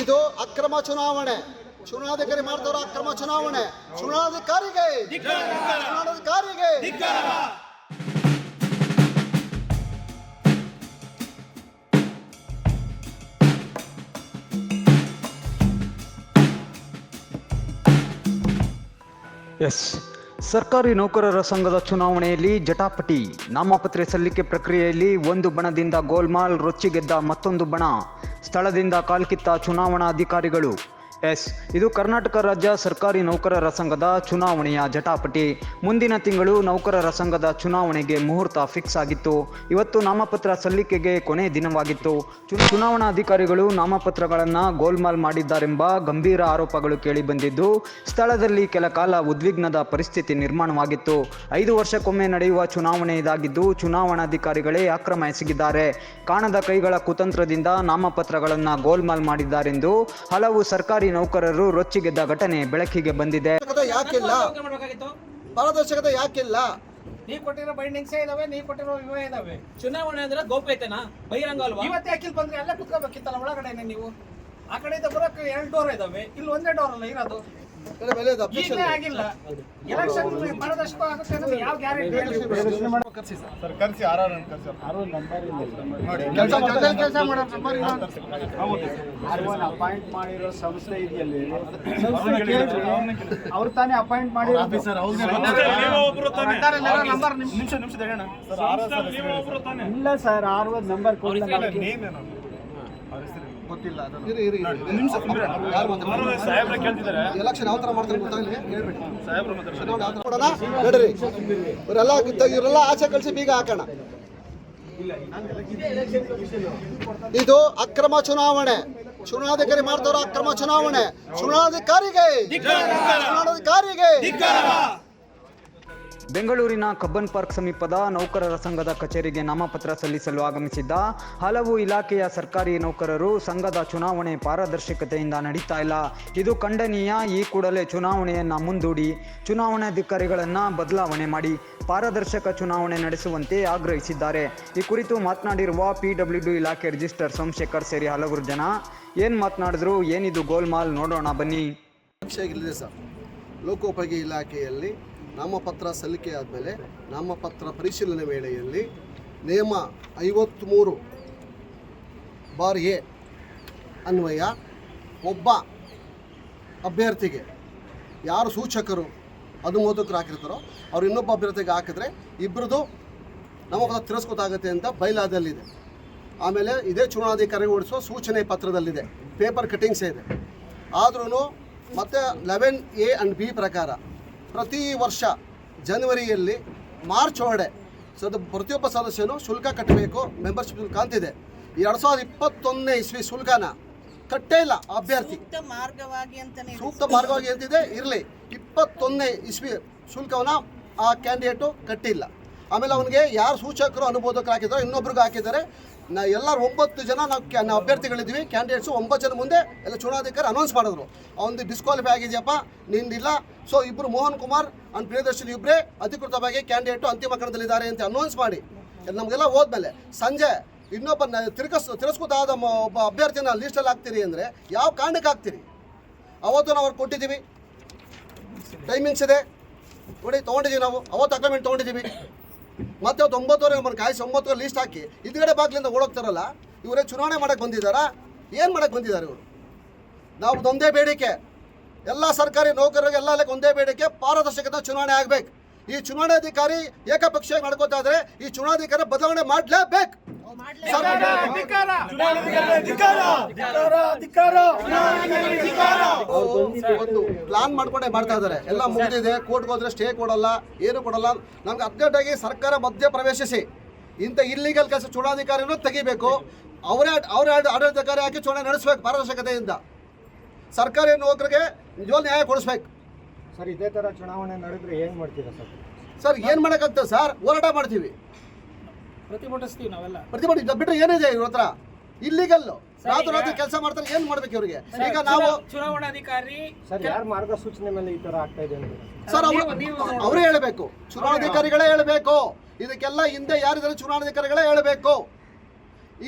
ಇದು ಅಕ್ರಮ ಚುನಾವಣೆ. ಚುನಾವಣಾಧಿಕಾರಿ ಮಾಡ್ದವ್ರ ಅಕ್ರಮ ಚುನಾವಣೆ. ಚುನಾವಣಾಧಿಕಾರಿಗೆ ಚುನಾವಣಾಧಿಕಾರಿಗೆ ಎಸ್ ಸರ್ಕಾರಿ ನೌಕರರ ಸಂಘದ ಚುನಾವಣೆಯಲ್ಲಿ ಜಟಾಪಟಿ. ನಾಮಪತ್ರ ಸಲ್ಲಿಕೆ ಪ್ರಕ್ರಿಯೆಯಲ್ಲಿ ಒಂದು ಬಣದಿಂದ ಗೋಲ್ಮಾಲ್ ರೊಚ್ಚಿಗೆದ್ದ ಮತ್ತೊಂದು ಬಣ. ಸ್ಥಳದಿಂದ ಕಾಲ್ಕಿತ್ತ ಚುನಾವಣಾ ಅಧಿಕಾರಿಗಳು ಎಸ್. ಇದು ಕರ್ನಾಟಕ ರಾಜ್ಯ ಸರ್ಕಾರಿ ನೌಕರರ ಸಂಘದ ಚುನಾವಣೆಯ ಜಟಾಪಟಿ. ಮುಂದಿನ ತಿಂಗಳು ನೌಕರರ ಸಂಘದ ಚುನಾವಣೆಗೆ ಮುಹೂರ್ತ ಫಿಕ್ಸ್ ಆಗಿತ್ತು. ಇವತ್ತು ನಾಮಪತ್ರ ಸಲ್ಲಿಕೆಗೆ ಕೊನೆ ದಿನವಾಗಿತ್ತು. ಚು- ಚುನಾವಣಾ ಅಧಿಕಾರಿಗಳು ನಾಮಪತ್ರಗಳನ್ನು ಗೋಲ್ಮಾಲ್ ಮಾಡಿದ್ದಾರೆಂಬ ಗಂಭೀರ ಆರೋಪಗಳು ಕೇಳಿಬಂದಿದ್ದು ಸ್ಥಳದಲ್ಲಿ ಕೆಲ ಕಾಲ ಉದ್ವಿಗ್ನದ ಪರಿಸ್ಥಿತಿ ನಿರ್ಮಾಣವಾಗಿತ್ತು. ಐದು ವರ್ಷಕ್ಕೊಮ್ಮೆ ನಡೆಯುವ ಚುನಾವಣೆ ಇದಾಗಿದ್ದು, ಚುನಾವಣಾಧಿಕಾರಿಗಳೇ ಅಕ್ರಮ ಎಸಗಿದ್ದಾರೆ. ಕಾಣದ ಕೈಗಳ ಕುತಂತ್ರದಿಂದ ನಾಮಪತ್ರಗಳನ್ನು ಗೋಲ್ಮಾಲ್ ಮಾಡಿದ್ದಾರೆಂದು ಹಲವು ಸರ್ಕಾರಿ ನೌಕರರು ರೊಚ್ಚಿಗೆದ್ದ ಘಟನೆ ಬೆಳಕಿಗೆ ಬಂದಿದೆ. ಯಾಕಿಲ್ಲ? ಪಾರದರ್ಶಕತೆ ಯಾಕಿಲ್ಲ? ನೀ ಕೊಟ್ಟಿರೋ ಬೈಂಡಿಂಗ್ಸೇ ಇದಾವೆ ನೀ ಕೊಟ್ಟಿರೋ ಇವೇ ಇದಾವೆ? ಚುನಾವಣೆ ಅಂದ್ರೆ ಗೌಪ್ಯತೆನಾ ಬಹಿರಂಗ ಅಲ್ವಾ? ಇವತ್ತು ಯಾಕಿಲ್ ಬಂದ್ರೆ ಅಲ್ಲೇ ಕುತ್ಕೋಬೇಕಿತ್ತಲ್ಲ ಒಳಗಡೆನೆ ನೀವು? ಆ ಕಡೆಯಿಂದ ಬರೋಕೆ ಎರಡು ಡೋರ್ ಇದಾವೆ ಇಲ್ಲಿ ಒಂದೇ ಡೋರ್ ಅಲ್ಲ ಇರೋದು. ಕಡೆ ಕರ್ಸಿ ಆರ್ ಆರ್ ಕರ್ಸಿ ನೋಡಿ ಕೆಲ್ಸ ಜೊತೆ ಕೆಲಸ ಮಾಡೋ ನಂಬರ್. ಅಪಾಯಿಂಟ್ ಮಾಡಿರೋ ಸಂಸ್ಥೆ ಇದೆಯಲ್ಲಿ ಅವ್ರು ತಾನೇ ಅಪಾಯಿಂಟ್ ಮಾಡಿರೋ ಆಫೀಸರ್ ನಿಮಿಷ ಇಲ್ಲ ಸರ್ ಆರ್ ನಂಬರ್ ಕೊಡಲ್ಲ ನೇಮ್ ಏನು ಎಲೆಕ್ಷನ್ ಯಾವ ತರ ಮಾಡ್ತಾರೆ ಗೊತ್ತಾಗಲಿ ಹೇಳ್ಬಿಡಿ. ಸಾಹೇಬ್ರು ಮಾತಾಡ್ತಾರೆ. ಚುನಾವಣೆ ಯಾವ ತರ ಕೊಡೋಣ ನಡ್ರಿ. ಇವರೆಲ್ಲ ಇವರೆಲ್ಲ ಆಚೆ ಕಳಿಸಿ ಬೀಗ ಹಾಕೋಣ. ಇದು ಅಕ್ರಮ ಚುನಾವಣೆ. ಚುನಾವಣಾಧಿಕಾರಿ ಮಾಡ್ದವ್ರ ಅಕ್ರಮ ಚುನಾವಣೆ. ಚುನಾವಣಾಧಿಕಾರಿಗೆ. ಚುನಾವಣಾಧಿಕಾರಿಗೆ. ಬೆಂಗಳೂರಿನ ಕಬ್ಬನ್ ಪಾರ್ಕ್ ಸಮೀಪದ ನೌಕರರ ಸಂಘದ ಕಚೇರಿಗೆ ನಾಮಪತ್ರ ಸಲ್ಲಿಸಲು ಆಗಮಿಸಿದ್ದ ಹಲವು ಇಲಾಖೆಯ ಸರ್ಕಾರಿ ನೌಕರರು ಸಂಘದ ಚುನಾವಣೆ ಪಾರದರ್ಶಕತೆಯಿಂದ ನಡೀತಾ ಇಲ್ಲ. ಇದು ಖಂಡನೀಯ. ಈ ಕೂಡಲೇ ಚುನಾವಣೆಯನ್ನು ಮುಂದೂಡಿ ಚುನಾವಣಾಧಿಕಾರಿಗಳನ್ನು ಬದಲಾವಣೆ ಮಾಡಿ ಪಾರದರ್ಶಕ ಚುನಾವಣೆ ನಡೆಸುವಂತೆ ಆಗ್ರಹಿಸಿದ್ದಾರೆ. ಈ ಕುರಿತು ಮಾತನಾಡಿರುವ ಪಿ ಡಬ್ಲ್ಯೂ ಡಿ ಇಲಾಖೆ ರಿಜಿಸ್ಟರ್ ಸೋಮಶೇಖರ್ ಸೇರಿ ಹಲವರು ಜನ. ಏನು ಮಾತನಾಡಿದ್ರು? ಏನಿದು ಗೋಲ್ಮಾಲ್? ನೋಡೋಣ ಬನ್ನಿ. ಸರ್, ಲೋಕೋಪಯೋಗಿ ಇಲಾಖೆಯಲ್ಲಿ ನಾಮಪತ್ರ ಸಲ್ಲಿಕೆ ಆದಮೇಲೆ ನಾಮಪತ್ರ ಪರಿಶೀಲನೆ ವೇಳೆಯಲ್ಲಿ ನಿಯಮ ಐವತ್ತ್ಮೂರು ಬಾರ್ ಎ ಅನ್ವಯ ಒಬ್ಬ ಅಭ್ಯರ್ಥಿಗೆ ಯಾರು ಸೂಚಕರು ಅನುಮೋದಕರು ಹಾಕಿರ್ತಾರೋ ಅವ್ರು ಇನ್ನೊಬ್ಬ ಅಭ್ಯರ್ಥಿಗೆ ಹಾಕಿದ್ರೆ ಇಬ್ಬರದು ನಾಮಪತ್ರ ತಿರಸ್ಕೃತ ಅಂತ ಬೈಲಾದಲ್ಲಿದೆ. ಆಮೇಲೆ ಇದೇ ಚುನಾವಣಾಧಿಕಾರಿ ಓಡಿಸುವ ಸೂಚನೆ ಪತ್ರದಲ್ಲಿದೆ. ಪೇಪರ್ ಕಟಿಂಗ್ಸೇ ಇದೆ. ಆದ್ರೂ ಮತ್ತು ಲೆವೆನ್ ಎ ಆ್ಯಂಡ್ ಬಿ ಪ್ರಕಾರ ಪ್ರತಿ ವರ್ಷ ಜನವರಿಯಲ್ಲಿ ಮಾರ್ಚ್ ಒಳಗಡೆ ಸದ ಪ್ರತಿಯೊಬ್ಬ ಸದಸ್ಯನು ಶುಲ್ಕ ಕಟ್ಟಬೇಕು ಮೆಂಬರ್ಶಿಪ್ ಶುಲ್ಕ ಅಂತಿದೆ. ಎರಡು ಸಾವಿರದ ಇಪ್ಪತ್ತೊಂದನೇ ಇಸ್ವಿ ಶುಲ್ಕನ ಕಟ್ಟೇ ಇಲ್ಲ ಅಭ್ಯರ್ಥಿ. ಸೂಕ್ತ ಮಾರ್ಗವಾಗಿ ಅಂತಾನೆ ಸೂಕ್ತ ಮಾರ್ಗವಾಗಿ ಅಂತಿದೆ ಇರಲಿ. ಇಪ್ಪತ್ತೊಂದನೇ ಇಸ್ವಿ ಶುಲ್ಕವನ್ನ ಆ ಕ್ಯಾಂಡಿಡೇಟು ಕಟ್ಟಿಲ್ಲ. ಆಮೇಲೆ ಅವನಿಗೆ ಯಾರು ಸೂಚಕರು ಅನುಮೋದಕರು ಹಾಕಿದ್ದಾರೆ ಇನ್ನೊಬ್ರಿಗೆ ಹಾಕಿದ್ದಾರೆ. ನಾ ಎಲ್ಲರೂ ಒಂಬತ್ತು ಜನ ನಾವು ಕ್ಯಾ ನಾವು ಅಭ್ಯರ್ಥಿಗಳಿದ್ವಿ ಕ್ಯಾಂಡಿಡೇಟ್ಸು ಒಂಬತ್ತು ಜನ ಮುಂದೆ ಎಲ್ಲ ಚುನಾವಣಾಧಿಕಾರಿ ಅನೌನ್ಸ್ ಮಾಡಿದ್ರು. ಅವನು ಡಿಸ್ಕ್ವಾಲಿಫೈ ಆಗಿದೆಯಪ್ಪ, ನಿಂದಿಲ್ಲ. ಸೊ ಇಬ್ಬರು ಮೋಹನ್ ಕುಮಾರ್ ಅಂಡ್ ಪ್ರಿಯದರ್ಶಿನಿ ಇಬ್ಬರೇ ಅಧಿಕೃತವಾಗಿ ಕ್ಯಾಂಡಿಡೇಟು ಅಂತಿಮ ಕಣದಲ್ಲಿದ್ದಾರೆ ಅಂತ ಅನೌನ್ಸ್ ಮಾಡಿ. ನಮಗೆಲ್ಲ ಹೋದ್ಮೇಲೆ ಸಂಜೆ ಇನ್ನೊಬ್ಬ ನ- ತಿರಸ್ಕೃತ ತಿರಸ್ಕೃತ ಆದ ಮ- ಒಬ್ಬ ಅಭ್ಯರ್ಥಿನ ಲೀಸ್ಟಲ್ಲಿ ಹಾಕ್ತೀರಿ ಅಂದರೆ ಯಾವ ಕಾರಣಕ್ಕೆ ಹಾಕ್ತೀರಿ? ಅವತ್ತು ನಾವು ಅವ್ರು ಕೊಟ್ಟಿದ್ದೀವಿ. ಟೈಮಿಂಗ್ಸ್ ಇದೆ. ನೋಡಿ, ತೊಗೊಂಡಿದ್ದೀವಿ ನಾವು. ಅವತ್ತು ಅಗ್ರಿಮೆಂಟ್ ತೊಗೊಂಡಿದ್ದೀವಿ. ಮತ್ತೆ ಅವತ್ತು ಒಂಬತ್ತುವರೆ ಬಂದು ಕಾಯಿಸಿ ಒಂಬತ್ತುವರೆ ಲೀಸ್ಟ್ ಹಾಕಿ ಇದ್ಗಡೆ ಬಾಗಿಲಿಂದ ಓಡೋಗ್ತಾರಲ್ಲ, ಇವರೇ ಚುನಾವಣೆ ಮಾಡಕ್ಕೆ ಬಂದಿದ್ದಾರಾ? ಏನು ಮಾಡಕ್ಕೆ ಬಂದಿದ್ದಾರೆ ಇವರು? ನಾವು ಒಂದೇ ಬೇಡಿಕೆ. ಎಲ್ಲ ಸರ್ಕಾರಿ ನೌಕರರಿಗೆ ಎಲ್ಲ ಲೆಕ್ಕ ಒಂದೇ ಬೇಡಿಕೆ. ಪಾರದರ್ಶಕತೆ ಚುನಾವಣೆ ಆಗಬೇಕು. ಈ ಚುನಾವಣಾಧಿಕಾರಿ ಏಕಪಕ್ಷೀಯ ನಡ್ಕೋತಾ ಇದ್ರೆ ಈ ಚುನಾವಣಾಧಿಕಾರಿ ಬದಲಾವಣೆ ಮಾಡಲೇಬೇಕು. ಒಂದು ಪ್ಲಾನ್ ಮಾಡ್ಕೊಂಡೆ ಮಾಡ್ತಾ ಇದ್ದಾರೆ. ಎಲ್ಲ ಮುಗಿದಿದೆ. ಕೋರ್ಟ್ಗೆ ಹೋದ್ರೆ ಸ್ಟೇ ಕೊಡಲ್ಲ ಏನು ಕೊಡಲ್ಲ. ನಮ್ಗೆ ಅರ್ಜೆಂಟಾಗಿ ಸರ್ಕಾರ ಮಧ್ಯ ಪ್ರವೇಶಿಸಿ. ಇಂಥ ಇಲ್ಲಿಗಲ್ ಕೆಲಸ ಚುನಾಧಿಕಾರಿನೂ ತೆಗಿಬೇಕು. ಅವರೇ ಅವರೇ ಆಡಳಿತಕಾರಿ ಹಾಕಿ ಚುನಾವಣೆ ನಡೆಸಬೇಕು ಪಾರದರ್ಶಕತೆಯಿಂದ. ಸರ್ಕಾರಿ ನೌಕರಿಗೆ ನಿಜವಾಗ ನ್ಯಾಯ ಕೊಡಿಸ್ಬೇಕು. ಸರ್ ಇದೇ ತರ ಚುನಾವಣೆ ನಡೆದ್ರೆ ಏನ್ ಮಾಡ್ತೀರಾ ಸರ್? ಸರ್ ಏನು ಮಾಡೋಕ್ಕಾಗ್ತದೆ ಸರ್? ಹೋರಾಟ ಮಾಡ್ತೀವಿ. ಪ್ರತಿಭಟಿಸ್ತೀವಿ ನಾವೆಲ್ಲ. ಪ್ರತಿಭಟನೆ ಬಿಟ್ಟರೆ ಏನಿದೆ ಇವ್ರ ಹತ್ರ? ಇಲ್ಲಿಗಲ್ ರಾತ್ರಿ ರಾತ್ರಿ ಕೆಲಸ ಮಾಡ್ತಾರೆ ಏನು ಮಾಡ್ಬೇಕು ಇವರಿಗೆ? ಈಗ ನಾವು ಚುನಾವಣಾಧಿಕಾರಿ ಸರ್ ಯಾರ ಮಾರ್ಗಸೂಚನೆ ಮೇಲೆ ಈ ತರ ಆಗ್ತಾ ಇದೆ ಸರ್ ಅವರು ಅವರೇ ಹೇಳಬೇಕು. ಚುನಾವಣಾಧಿಕಾರಿಗಳೇ ಹೇಳಬೇಕು. ಇದಕ್ಕೆಲ್ಲ ಹಿಂದೆ ಯಾರಿದ್ದಾರೆ ಚುನಾವಣಾಧಿಕಾರಿಗಳೇ ಹೇಳಬೇಕು.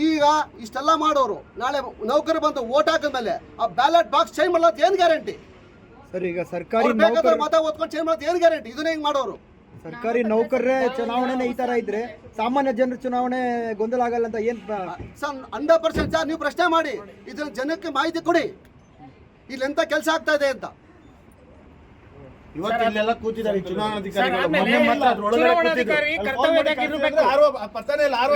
ಈಗ ಇಷ್ಟೆಲ್ಲ ಮಾಡೋರು ನಾಳೆ ನೌಕರಿ ಬಂದು ಓಟ್ ಹಾಕಿದ್ಮೇಲೆ ಆ ಬ್ಯಾಲೆಟ್ ಬಾಕ್ಸ್ ಚೇಂಜ್ ಮಾಡೋದು ಏನ್ ಗ್ಯಾರಂಟಿ ಸರ್ ಈಗ ಸರ್ಕಾರಿ ಮತ ಓದ್ಕೊಂಡು ಚೇಂಜ್ ಮಾಡೋದು ಏನ್ ಗ್ಯಾರಂಟಿ ಇದನ್ನ ಹೆಂಗ್ ಮಾಡೋರು. ಸರ್ಕಾರಿ ನೌಕರರೇ ಚುನಾವಣೆನೇ ಈ ತರ ಇದ್ರೆ ಸಾಮಾನ್ಯ ಜನರ ಚುನಾವಣೆ ಗೊಂದಲ ಆಗಲ್ಲ ಅಂತ ಏನ್ ಸರ್, ಹಂಡ್ರೆಡ್ ಪರ್ಸೆಂಟ್ ಸರ್, ನೀವು ಪ್ರಶ್ನೆ ಮಾಡಿ. ಇದನ್ನ ಜನಕ್ಕೆ ಮಾಹಿತಿ ಕೊಡಿ. ಇಲ್ಲಿ ಎಂತ ಕೆಲಸ ಆಗ್ತಾ ಇದೆ ಅಂತ. ಇವತ್ತು ಇಲ್ಲೆಲ್ಲ ಕೂತಿದ್ದಾರೆ ಚುನಾವಣಾಧಿಕಾರಿಗಳು ಮೊನ್ನೆ ಮಾತ್ರ. ಇಲ್ಲ.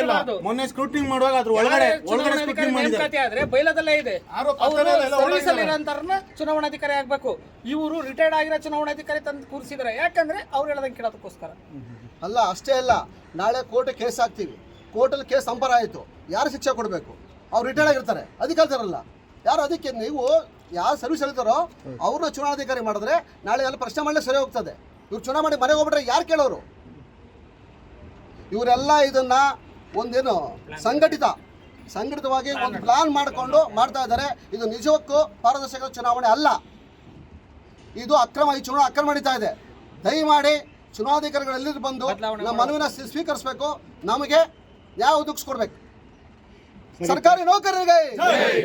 ಇಲ್ಲ ಮೊನ್ನೆ ಸ್ಕ್ರೂಟಿಂಗ್ ಮಾಡುವಾಗ ಅದ್ರ ಒಳಗಡೆ ಒಳಗಡೆ ಸ್ಕ್ರೂಟಿಂಗ್ ಮಾಡಿದ್ದಾರೆ. ಆದ್ರೆ ಬೈಲದಲ್ಲೇ ಇದೆ. ಆರೋ ಅವರು ಪಕ್ಕದಲ್ಲೇ ಎಲ್ಲ ಸರ್ವಿಸ್ ಅಲ್ಲಿ ಒಳಗಿದ್ದಾರೆ. ಇರೋಂಥವ್ರನ್ನ ಚುನಾವಣಾಧಿಕಾರಿ ಆಗ್ಬೇಕು. ಇವರು ರಿಟೈರ್ಡ್ ಆಗಿರೋ ಚುನಾವಣಾಧಿಕಾರಿ ತಂದು ಕೂರಿಸಿದ್ರೆ ಯಾಕಂದ್ರೆ ಅವ್ರು ಹೇಳದಂಗೆ ಕೇಳೋದಕ್ಕೋಸ್ಕರ. ಅಲ್ಲ ಅಷ್ಟೇ ಅಲ್ಲ. ನಾಳೆ ಕೋರ್ಟ್ ಕೇಸ್ ಹಾಕ್ತೀವಿ. ಕೋರ್ಟಲ್ಲಿ ಕೇಸ್ ಸಂಪರ ಆಯಿತು. ಯಾರು ಶಿಕ್ಷೆ ಕೊಡಬೇಕು? ಅವ್ರು ರಿಟೈರ್ಡ್ ಆಗಿರ್ತಾರೆ. ಅಧಿಕಾರಿದಾರಲ್ಲ. ಯಾರು ಅದಕ್ಕೆ ನೀವು ಯಾರು ಸರ್ವಿಸ್ ಹೇಳ್ತಾರೋ ಅವ್ರನ್ನ ಚುನಾವಣಾಧಿಕಾರಿ ಮಾಡಿದ್ರೆ ನಾಳೆ ಎಲ್ಲ ಪ್ರಶ್ನೆ ಮಾಡಲೇ ಸರಿ ಹೋಗ್ತದೆ. ಇವ್ರು ಚುನಾವಣೆ ಮಾಡಿ ಮನೆಗೆ ಹೋಗ್ಬಿಟ್ರೆ ಯಾರು ಕೇಳೋರು? ಇವರೆಲ್ಲ ಇದನ್ನ ಒಂದೇನು ಸಂಘಟಿತ ಸಂಘಟಿತವಾಗಿ ಒಂದು ಪ್ಲಾನ್ ಮಾಡಿಕೊಂಡು ಮಾಡ್ತಾ ಇದ್ದಾರೆ ಇದು ನಿಜಕ್ಕೂ ಪಾರದರ್ಶಕ ಚುನಾವಣೆ ಅಲ್ಲ. ಇದು ಅಕ್ರಮ ಈ ಚುನಾವಣೆ ಅಕ್ರಮ ನಡೀತಾ ಇದೆ. ದಯಮಾಡಿ ಚುನಾವಣಾಧಿಕಾರಿಗಳು ಎಲ್ಲಿರು ಬಂದು ನಮ್ಮ ಮನವಿನ ಸ್ವೀ- ಸ್ವೀಕರಿಸಬೇಕು. ನಮಗೆ ನ್ಯಾಯ ಒದಗಿಸ್ಕೊಡ್ಬೇಕು. ಸರ್ಕಾರಿ ನೌಕರರಿಗೆ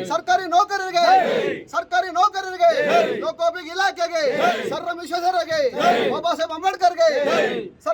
ಸರ್ಕಾರಿ ನೌಕರರಿಗೆ ಸರ್ಕಾರಿ ನೌಕರರಿಗೆ ಲೋಕೋಪಯೋಗಿ ಇಲಾಖೆಗೆ ಸರ್ ಎಂ ವಿಶ್ವೇಶ್ವರಯ್ಯಗೆ ಬಾಬಾ ಸಾಹೇಬ್ ಅಂಬೇಡ್ಕರ್ಗೆ ಸರ್ಕಾರ